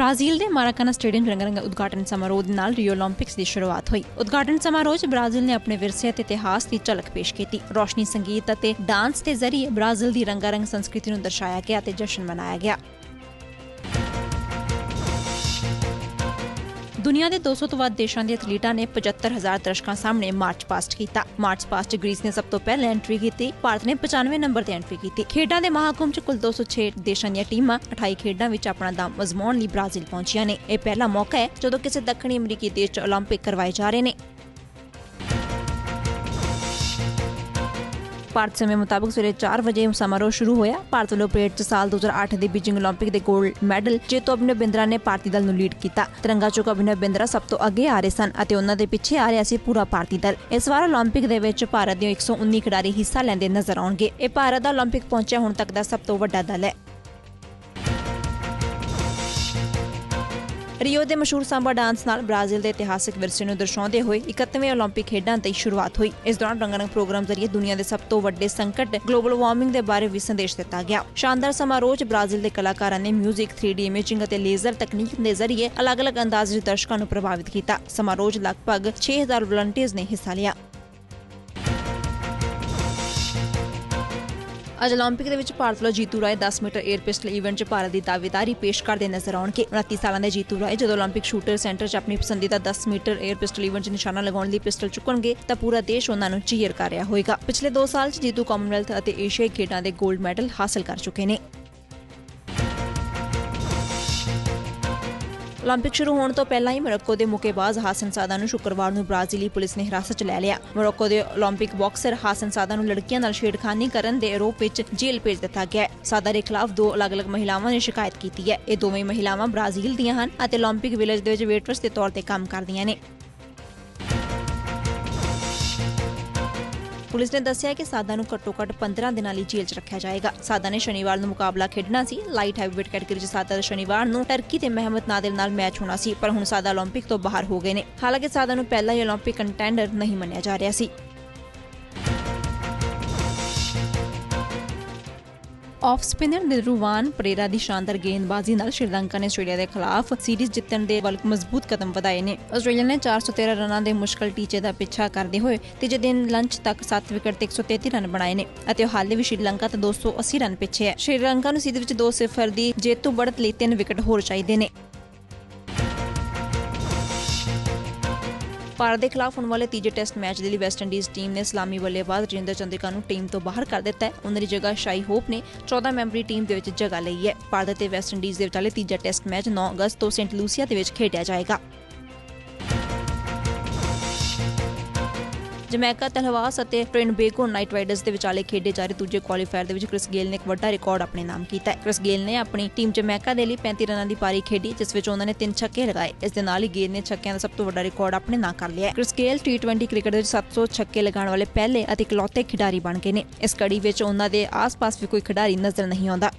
Brazil ਦੇ ਮਾਰਾਕਾਨਾ stadium ਰੰਗਰੰਗਾ ਉਦਘਾਟਨ ਸਮਾਰੋਹ ਦੇ ਨਾਲ ਰਿਓ 올림픽ਸ ਦੀ ਸ਼ੁਰੂਆਤ ਹੋਈ। ਉਦਘਾਟਨ ਸਮਾਰੋਹ 'ਚ ਬ੍ਰਾਜ਼ੀਲ ਨੇ ਆਪਣੇ ਵਿਰਸੇ ਅਤੇ ਇਤਿਹਾਸ ਦੀ ਝਲਕ ਪੇਸ਼ ਕੀਤੀ। ਰੋਸ਼ਨੀ ਸੰਗੀਤ ਅਤੇ ਡਾਂਸ ਦੇ ਜ਼ਰੀਏ ਬ੍ਰਾਜ਼ੀਲ ਦੀ ਰੰਗਾਰੰਗ ਸੰਸਕ੍ਰਿਤੀ ਨੂੰ ਦਰਸਾਇਆ ਗਿਆ ਅਤੇ ਜਸ਼ਨ ਮਨਾਇਆ ਗਿਆ। ਦੁਨੀਆ ਦੇ 200 ਤੋਂ ਵੱਧ ਦੇਸ਼ਾਂ ਦੇ ਐਥਲੀਟਾਂ ਨੇ 75000 ਦਰਸ਼ਕਾਂ ਸਾਹਮਣੇ ਮਾਰਚ ਪਾਸਟ ਕੀਤਾ ਮਾਰਚ ਪਾਸਟ 'ਚ ਗ੍ਰੀਸ ਨੇ ਸਭ ਤੋਂ ਪਹਿਲਾਂ ਐਂਟਰੀ ਕੀਤੀ ਭਾਰਤ ਨੇ 95 ਨੰਬਰ ਤੇ ਐਂਟਰੀ ਕੀਤੀ ਖੇਡਾਂ ਦੇ ਮਹਾਕੁੰਭ 'ਚ ਕੁੱਲ 206 ਦੇਸ਼ਾਂ ਦੀਆਂ ਟੀਮਾਂ 28 ਖੇਡਾਂ ਵਿੱਚ ਆਪਣਾ ਦਮ ਅਜ਼ਮਾਉਣ ਲਈ ਬ੍ਰਾਜ਼ੀਲ ਪਹੁੰਚੀਆਂ ਨੇ ਇਹ ਪਹਿਲਾ ਮੌਕਾ ਹੈ ਜਦੋਂ ਕਿਸੇ ਦੱਖਣੀ ਅਮਰੀਕੀ ਦੇਸ਼ 'ਚ 올림픽 ਕਰਵਾਏ ਜਾ ਰਹੇ ਨੇ ਭਾਰਤ ਸਮੇਂ ਮੁਤਾਬਕ ਸਵੇਰੇ 4 ਵਜੇ ਸਮਾਰੋਹ ਸ਼ੁਰੂ ਹੋਇਆ। ਭਾਰਤ ਵੱਲੋਂ ਪਰੇਡ 'ਚ ਸਾਲ 2008 ਦੇ ਬੀਜਿੰਗ 올림픽 ਦੇ 골ਡ ਮੈਡਲ ਜੇਤੂ ਅਭਿਨਵ ਬਿੰਦਰਾ ਨੇ ਭਾਰਤੀ ਦਲ ਨੂੰ ਲੀਡ ਕੀਤਾ। ਤਿਰੰਗਾ ਚੁੱਕ ਅਭਿਨਵ ਬਿੰਦਰਾ ਸਭ ਤੋਂ ਅੱਗੇ ਆ ਰਹੇ ਸਨ ਅਤੇ ਉਹਨਾਂ ਦੇ ਪਿੱਛੇ ਆ ਰਿਹਾ ਸੀ ਪੂਰਾ ਭਾਰਤੀ ਦਲ। ਇਸ ਵਾਰ 올림픽 ਦੇ ਵਿੱਚ ਭਾਰਤ ਦੇ 119 ਖਿਡਾਰੀ ਹਿੱਸਾ ਲੈਂਦੇ ਨਜ਼ਰ ਆਉਣਗੇ। ਇਹ ਭਾਰਤ ਦਾ 올림픽 ਪਹੁੰਚਿਆ ਹੁਣ ਤੱਕ ਦਾ ਸਭ ਤੋਂ ਵੱਡਾ ਦਲ ਹੈ। ਰਿਓ ਦੇ ਮਸ਼ਹੂਰ ਸਾਂਬਾ ਡਾਂਸ ਨਾਲ ਬ੍ਰਾਜ਼ੀਲ ਦੇ ਇਤਿਹਾਸਕ ਵਿਰਸੇ ਨੂੰ ਦਰਸਾਉਂਦੇ ਹੋਏ 31ਵੇਂ 올림픽 ਖੇਡਾਂ ਦੀ ਸ਼ੁਰੂਆਤ ਹੋਈ ਇਸ ਦੌਰਾਨ ਰੰਗਾਰੰਗ ਪ੍ਰੋਗਰਾਮ ਜ਼ਰੀਏ ਦੁਨੀਆ ਦੇ ਸਭ ਤੋਂ ਵੱਡੇ ਸੰਕਟ ਗਲੋਬਲ ਵਾਰਮਿੰਗ ਦੇ ਬਾਰੇ ਵੀ ਸੰਦੇਸ਼ ਦਿੱਤਾ ਗਿਆ ਸ਼ਾਨਦਾਰ ਸਮਾਰੋਹ 'ਚ ਬ੍ਰਾਜ਼ੀਲ ਦੇ ਕਲਾਕਾਰਾਂ ਨੇ 뮤직 3D ਇਮੇਜਿੰਗ ਅਤੇ ਲੇਜ਼ਰ ਤਕਨੀਕ ਦੇ ਜ਼ਰੀਏ ਅਲੱਗ-ਅਲੱਗ ਅੰਦਾਜ਼ ਵਿੱਚ ਦਰਸ਼ਕਾਂ ਨੂੰ ਪ੍ਰਭਾਵਿਤ ਕੀਤਾ ਸਮਾਰੋਹ 'ਚ ਲਗਭਗ 6000 ਵਲੰਟੀਅਰਸ ਨੇ ਹਿੱਸਾ ਲਿਆ ਅੱਜ 올림픽 ਦੇ ਵਿੱਚ ਭਾਰਤ ਵੱਲੋਂ Jitu Rai 10 metre air pistol event 'ਚ ਭਾਰਤ ਦੀ ਦਾਅਵੇਦਾਰੀ ਪੇਸ਼ ਕਰਦੇ ਨਜ਼ਰ ਆਉਣਗੇ। 29 ਸਾਲਾਂ ਦੇ ਜੀਤੂ ਰਾਏ ਜਦੋਂ 올림픽 ਸ਼ੂਟਰ ਸੈਂਟਰ 'ਚ ਆਪਣੀ ਪਸੰਦੀਦਾ 10 ਮੀਟਰ 에ਅਰ ਪਿਸਟਲ ਇਵੈਂਟ 'ਚ ਨਿਸ਼ਾਨਾ ਲਗਾਉਣ ਲਈ ਪਿਸਟਲ ਚੁੱਕਣਗੇ, ਤਾਂ ਪੂਰਾ ਦੇਸ਼ ਉਹਨਾਂ ਨੂੰ ਚੀਅਰ ਕਰ ਰਿਹਾ ਹੋਵੇਗਾ ਪਿਛਲੇ 2 ਸਾਲ 'ਚ ਜੀਤੂ ਕਾਮਨਵੈਲਥ ਅਤੇ ਏਸ਼ੀਆਈ ਖੇਡਾਂ ਦੇ 골ਡ ਮੈਡਲ ਹਾਸਲ ਕਰ ਚੁੱਕੇ ਨੇ। 올림픽 ਸ਼ੁਰੂ ਹੋਣ ਤੋਂ ਪਹਿਲਾਂ ਹੀ ਮੋਰੋਕੋ ਦੇ ਮੁੱਕੇਬਾਜ਼ ਹਾਸਨ ਸਾਦਾ ਨੂੰ ਸ਼ੁੱਕਰਵਾਰ ਨੂੰ ਬ੍ਰਾਜ਼ੀਲੀ ਪੁਲਿਸ ਨੇ ਹਿਰਾਸਤ 'ਚ ਲੈ ਲਿਆ ਮੋਰੋਕੋ ਦੇ 올림픽 ਬਾਕਸਰ ਹਾਸਨ ਸਾਦਾ ਨੂੰ ਲੜਕੀਆਂ ਨਾਲ ਛੇੜਖਾਨੀ ਕਰਨ ਦੇ ਆਰੋਪ ਵਿੱਚ ਜੇਲ੍ਹ ਭੇਜ ਦਿੱਤਾ ਗਿਆ ਹੈ ਸਾਦਾ ਦੇ ਖਿਲਾਫ ਦੋ ਅਲੱਗ-ਅਲੱਗ ਮਹਿਲਾਵਾਂ ਨੇ ਸ਼ਿਕਾਇਤ ਕੀਤੀ ਹੈ ਇਹ ਦੋਵੇਂ ਮਹਿਲਾਵਾਂ ਬ੍ਰਾਜ਼ੀਲ ਦੀਆਂ ਹਨ ਅਤੇ 올림픽 ਵਿਲੇਜ ਦੇ ਵਿੱਚ ਵੇਟਰਸ ਦੇ ਤੌਰ ਤੇ ਕੰਮ ਕਰਦੀਆਂ ਨੇ ਪੁਲਿਸ ਨੇ ਦੱਸਿਆ ਕਿ ਸਾਦਾ ਨੂੰ ਘੱਟੋ-ਘੱਟ 15 ਦਿਨਾਂ ਲਈ ਜੇਲ੍ਹ 'ਚ ਰੱਖਿਆ ਜਾਏਗਾ ਸਾਦਾ ਨੇ ਸ਼ਨੀਵਾਰ ਨੂੰ ਮੁਕਾਬਲਾ ਖੇਡਣਾ ਸੀ ਲਾਈਟ ਹੈਵੀਵੇਟ ਕੈਟਾਗਰੀ 'ਚ ਸਾਦਾ ਦਾ ਸ਼ਨੀਵਾਰ ਨੂੰ ਟਰਕੀ ਤੇ ਮਹਿਮਦ ਨਾਦਿਰ ਨਾਲ ਮੈਚ ਹੋਣਾ ਸੀ ਪਰ ਹੁਣ ਸਾਦਾ 올림픽 ਤੋਂ ਬਾਹਰ ਹੋ ਗਏ ਨੇ ਹਾਲਾਂਕਿ ਸਾਦਾ ਨੂੰ ਪਹਿਲਾਂ ਹੀ 올림픽 ਕੰਟੈਂਡਰ ਨਹੀਂ ਮੰਨਿਆ ਜਾ ਰਿਹਾ ਸੀ ਆਫ ਸਪਿਨਰ ਦਿਲਰੂਵਾਨ ਪਰੇਰਾ ਦੀ ਸ਼ਾਨਦਾਰ ਗੇਂਦਬਾਜ਼ੀ ਨਾਲ ਸ਼੍ਰੀਲੰਕਾ ਨੇ ਆਸਟ੍ਰੇਲੀਆ ਦੇ ਖਿਲਾਫ ਸੀਰੀਜ਼ ਜਿੱਤਣ ਦੇ ਵੱਲ ਮਜ਼ਬੂਤ ਕਦਮ ਵਧਾਏ ਨੇ। ਆਸਟ੍ਰੇਲੀਆ ਨੇ 413 ਰਨਾਂ ਦੇ ਮੁਸ਼ਕਲ ਟੀਚੇ ਦਾ ਪਿੱਛਾ ਕਰਦੇ ਹੋਏ ਤੀਜੇ ਦਿਨ ਲੰਚ ਤੱਕ 7 ਵਿਕਟ ਤੇ 133 ਰਨ ਬਣਾਏ ਨੇ ਅਤੇ ਉਹ ਹਾਲੇ ਵੀ ਸ਼੍ਰੀਲੰਕਾ ਤੋਂ 280 ਰਨ ਪਿੱਛੇ ਹੈ। ਸ਼੍ਰੀਲੰਕਾ ਨੂੰ ਸੀਰੀਜ਼ ਵਿੱਚ 2-0 ਦੀ ਜੇਤੂ ਬੜਤ ਲਈ 3 ਵਿਕਟ ਹੋਰ ਚਾਹੀਦੇ ਨੇ। ਭਾਰਤ ਦੇ ਖਿਲਾਫ ਹੋਣ ਵਾਲੇ ਤੀਜੇ ਟੈਸਟ ਮੈਚ ਦੇ ਲਈ ਵੈਸਟ ਇੰਡੀਜ਼ ਟੀਮ ਨੇ ਸਲਾਮੀ ਬੱਲੇਬਾਜ਼ ਰਜਿੰਦਰ ਚੰਦਰਿਕਾ ਨੂੰ ਟੀਮ ਤੋਂ ਬਾਹਰ ਕਰ ਦਿੱਤਾ ਹੈ। ਉਹਨਾਂ ਦੀ ਜਗ੍ਹਾ ਸ਼ਾਈ ਹੋਪ ਨੇ 14 ਮੈਂਬਰੀ ਟੀਮ ਦੇ ਵਿੱਚ ਜਗ੍ਹਾ ਲਈ ਹੈ। ਭਾਰਤ ਤੇ ਵੈਸਟ ਇੰਡੀਜ਼ ਦੇ ਵਿਚਾਲੇ ਤੀਜਾ ਟੈਸਟ ਮੈਚ 9 ਅਗਸਤ ਤੋਂ ਸੈਂਟ ਲੂਸੀਆ ਦੇ ਵਿੱਚ ਖੇਡਿਆ ਜਾਏਗਾ। ਜਮੈਕਾ, ਤਲਵਾਸ ਅਤੇ ਟ੍ਰਿਨਬੇਗੋ ਨਾਈਟ ਰਾਈਡਰਸ ਦੇ ਵਿਚਾਲੇ ਖੇਡੇ ਜਾ ਰਹੇ ਦੂਜੇ ਕੁਆਲੀਫਾਇਰ ਦੇ ਵਿੱਚ ਕ੍ਰਿਸ ਗੇਲ ਨੇ ਇੱਕ ਵੱਡਾ ਰਿਕਾਰਡ ਆਪਣੇ ਨਾਮ ਕੀਤਾ ਹੈ। ਕ੍ਰਿਸ ਗੇਲ ਨੇ ਆਪਣੀ ਟੀਮ ਜਮੈਕਾ ਦੇ ਲਈ 35 ਰਨਾਂ ਦੀ ਪਾਰੀ ਖੇਡੀ, ਜਿਸ ਵਿੱਚ ਉਹਨਾਂ ਨੇ ਤਿੰਨ ਛੱਕੇ ਲਗਾਏ। ਇਸ ਦੇ ਨਾਲ ਹੀ ਗੇਲ ਨੇ ਛੱਕਿਆਂ ਦਾ ਸਭ ਤੋਂ ਵੱਡਾ ਰਿਕਾਰਡ ਆਪਣੇ ਨਾਂ ਕਰ ਲਿਆ ਹੈ। ਕ੍ਰਿਸ ਗੇਲ T20 ਕ੍ਰਿਕਟ ਵਿੱਚ 700 ਛੱਕੇ ਲਗਾਉਣ ਵਾਲੇ ਪਹਿਲੇ ਅਤੇ ਇਕਲੌਤੇ ਖਿਡਾਰੀ ਬਣ ਗਏ ਨੇ। ਇਸ ਕੜੀ ਵਿੱਚ ਉਹਨਾਂ ਦੇ ਆਸ-ਪਾਸ ਵੀ ਕੋਈ ਖਿਡਾਰੀ ਨਜ਼ਰ ਨਹੀਂ ਆਉਂਦਾ।